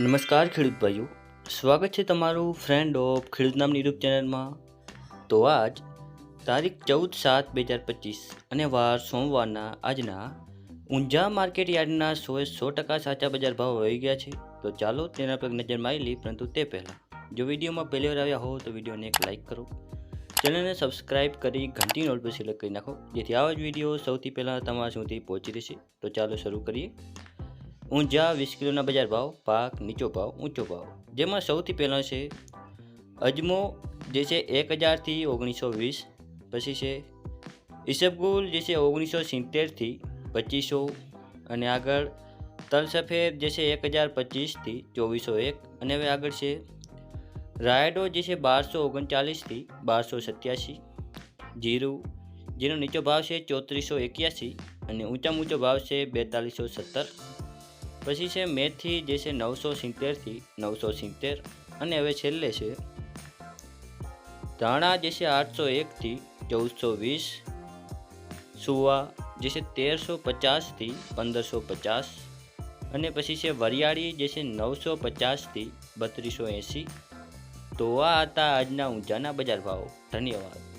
નમસ્કાર ખેડૂત ભાઈઓ, સ્વાગત છે તમારું ફ્રેન્ડ ઓફ ખેડૂત નામની યુટ્યુબ ચેનલમાં. તો આજ તારીખ ચૌદ સાત બે હજાર પચીસ અને વાર સોમવારના આજના ઊંઝા માર્કેટ યાર્ડના સોએ સો ટકા સાચા બજાર ભાવ વહી ગયા છે. તો ચાલો તેના પર નજર મારી લઈ પરંતુ તે પહેલાં જો વિડીયોમાં પહેલી વાર આવ્યા હો તો વિડીયોને એક લાઇક કરો. ચેનલને સબસ્ક્રાઇબ કરી ઘંટી નોટ પર સિલેક્ટ કરી નાખો, જેથી આવા જ વીડિયો સૌથી પહેલાં તમારા સુધી પહોંચી રહેશે. તો ચાલો શરૂ કરીએ. ઊંઝા વીસ કિલોના બજાર ભાવ, પાક, નીચો ભાવ, ઊંચો ભાવ. જેમાં સૌથી પહેલાં છે અજમો, જે છે એક હજારથી ઓગણીસો વીસ. પછી છે ઈસબગુલ, જે છે ઓગણીસો સિત્તેરથી પચીસો. અને આગળ તલ સફેદ જે છે એક હજાર પચીસથી ચોવીસો એક. અને હવે આગળ છે રાયડો, જે છે બારસો ઓગણચાલીસથી બારસો સત્યાસી. જીરું, જેનો નીચો ભાવ છે ચોત્રીસો એક્યાસી. અને ઊંચામાં ઊંચો ભાવ છે બેતાલીસો સત્તર. પછી છે મેથી જે છે નવસો સિત્તેરથી નવસો સિત્તેર. અને હવે છેલ્લે છે ધાણા જે છે આઠસો એકથી ચૌદસો વીસ. સુવા જે છે તેરસો પચાસથી પંદરસો પચાસ. અને પછી છે વરિયાળી જે છે નવસો પચાસથી બત્રીસો એંસી. તો આ હતા આજના ઊંઝાના બજાર ભાવો. ધન્યવાદ.